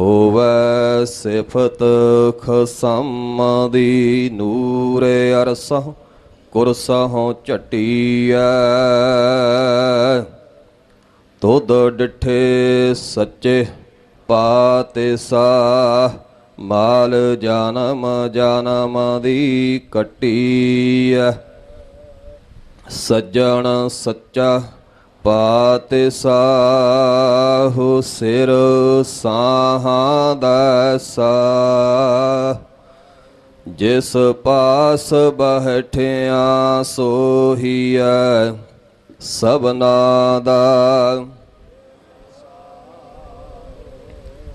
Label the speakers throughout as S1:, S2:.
S1: ਹੋਵੇ ਸਿਫਤ ਖਸਮ ਦੀ ਨੂਰ ਅਰਸਹ ਕੁਰਸਹੁ ਝਟੀਐ। ਤੁਧ ਡਿਠੇ ਸੱਚੇ ਪਾਤੇ ਸਾ ਮਾਲ ਜਨਮ ਜਨਮ ਦੀ ਕੱਟੀਐ। ਸੱਜਣ ਸੱਚਾ ਪਾਤੇ ਸਿਰ ਸਾਹਾਂ ਦਾ ਸਾ ਜਿਸ ਪਾਸ ਬਹਿਠਿਆ ਸੋਹੀਐ ਸਭਨਾ ਦਾ।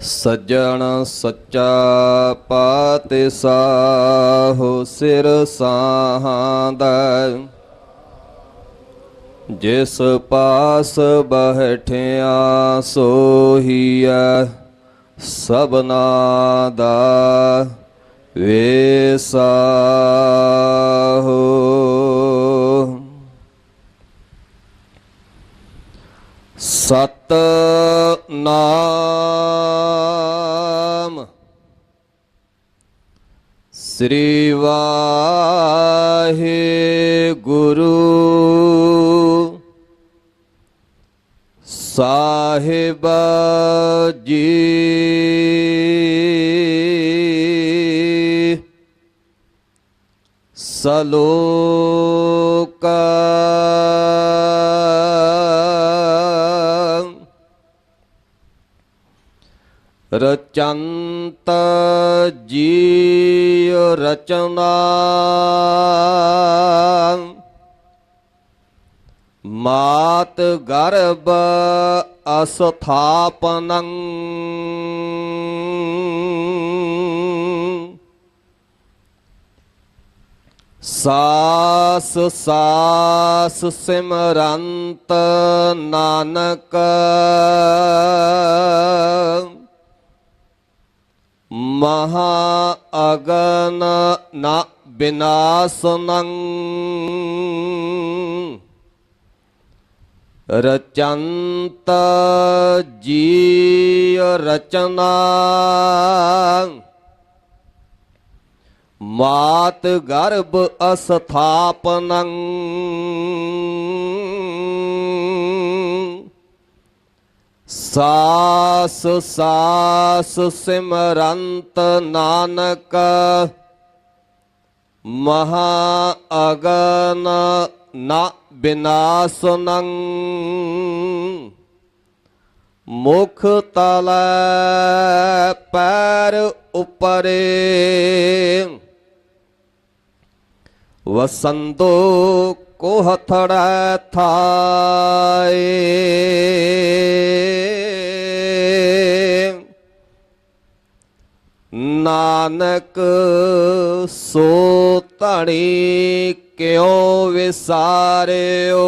S1: ਸੱਜਣ ਸੱਚਾ ਪਾਤੇ ਸਿਰ ਸਾਹਾਂ ਦਾ। ਜਿਸ ਪਾਸ ਬਹਿਠਿਆ ਸੋਹੀਐ ਸਭਨਾ ਦਾ ਵੇਸਾ ਹੋ। ਸਤ ਨਾਮ ਸ੍ਰੀ ਵਾਹਿਗੁਰੂ। ਸਾਹਿਬ ਜੀ। ਸਲੋਕ ਰਚੰਤ ਜੀ ਰਚਨਾ। ਮਾਤ ਗਰਭ ਅਸਥਾਪਨੰ। ਸਾਸ ਸਾਸ ਸਿਮਰੰਤ ਨਾਨਕ। ਮਹਾ ਅਗਨ ਨ ਬਿਨਾਸਨੰ। ਰਚੰਤ ਜੀ ਰਚਨਾ ਮਾਤ ਗਰਭ ਅਸਥਾਪਨੰ ਸਾਸ ਸਾਸ ਸਿਮਰੰਤ ਨਾਨਕ ਮਹਾ ਅਗਨ ਨ ਬਿਨਾਸਨੰ ਮੁਖ ਤਲ ਪੈਰ ਉਪਰੇ ਵਸੰਦੋ ਕੋ ਥਾਏ ਨਾਨਕ ਸੋ ਧਣੀ ਕਿਉ ਵਿਸਾਰਿਓ?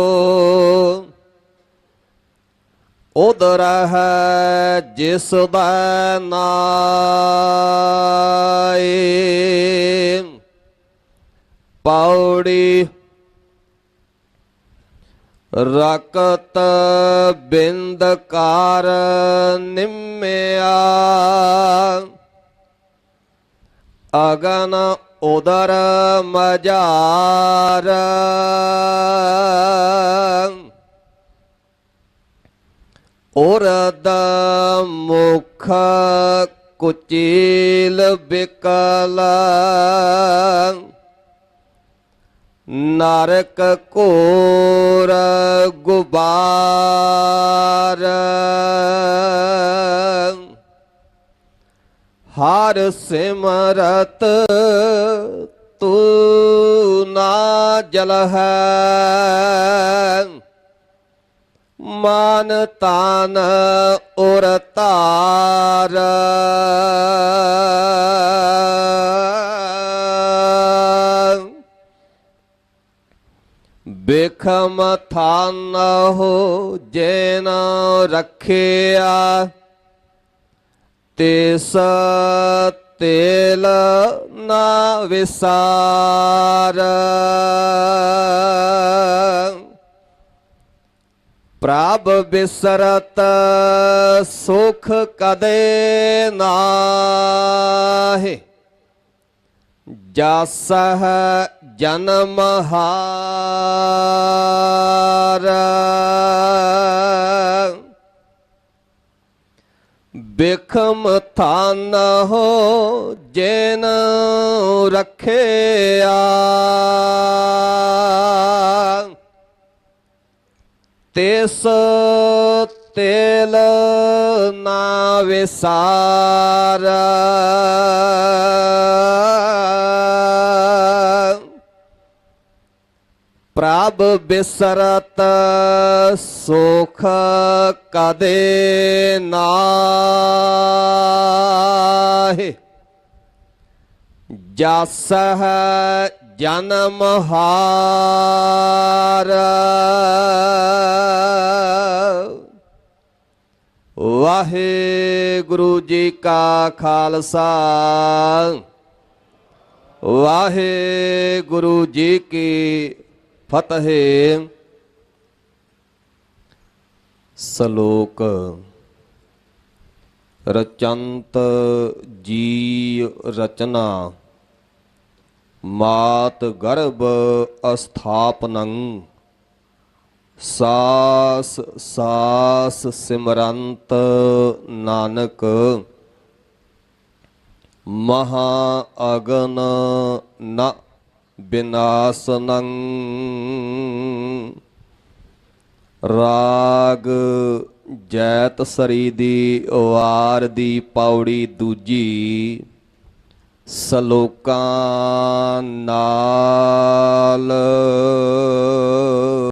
S1: ਉਦਰ ਹੈ ਜਿਸ ਦਾ ਨਾਏ। ਪੌੜੀ ਰਕਤ ਬਿੰਦ ਕਾਰ ਨਿਮਿਆ। ਅਗਨ ਉਦਰ ਮਜਾਰ। ਉਰਦ ਮੁਖ ਕੁਚੀਲ ਬਿਕਲ। ਨਰਕ ਘੋਰ ਗੁਬਾਰ। ਹਰ ਸਿਮਰਤ ਤੂ ਨਾ ਜਲ ਹੈ। ਮਾਨ ਤਾਨ ਉਰ ਤਾਰ। ਬੇਖਮ ਥਾਨ ਹੋ ਜੇਨ ਰੱਖਿਆ। ਤਿਸ ਤੇਲ ਨਾ ਵਿਸਾਰ। ਪ੍ਰਭ ਬਿਸਰਤ ਸੁਖ ਕਦੇ ਨਾਹਿ। ਜਸ ਜਨਮ ਹਾਰ। ਬਿਖਮ ਥਾਨ ਹੋ ਜੇਨ ਰੱਖਿਆ ਤਿਸ ਤੇਲ ਨਾ ਵਿਸਾਰ। ਪ੍ਰਭ ਬਿਸਰਤ ਸੁਖ ਕਦੇ ਨਾਹਿ। ਜਸ ਹੈ ਜਨਮ ਹਾਰ। ਵਾਹਿਗੁਰੂ ਜੀ ਕਾ ਖਾਲਸਾ। ਵਾਹਿਗੁਰੂ ਜੀ ਕੀ ਫਤਿਹ। ਸ਼ਲੋਕ। ਰਚੰਤ ਜੀ ਰਚਨਾ। ਮਾਤ ਗਰਭ ਅਸਥਾਪਨੰ। ਸਾਸ ਸਾਸ ਸਿਮਰੰਤ ਨਾਨਕ। ਮਹਾ ਅਗਨ ਨ ਬਿਨਾਸਨੰ ਰਾਗ ਜੈਤ ਸਰੀ ਦੀ ਵਾਰ ਦੀ ਪੌੜੀ ਦੂਜੀ ਸਲੋਕਾਂ ਨਾਲ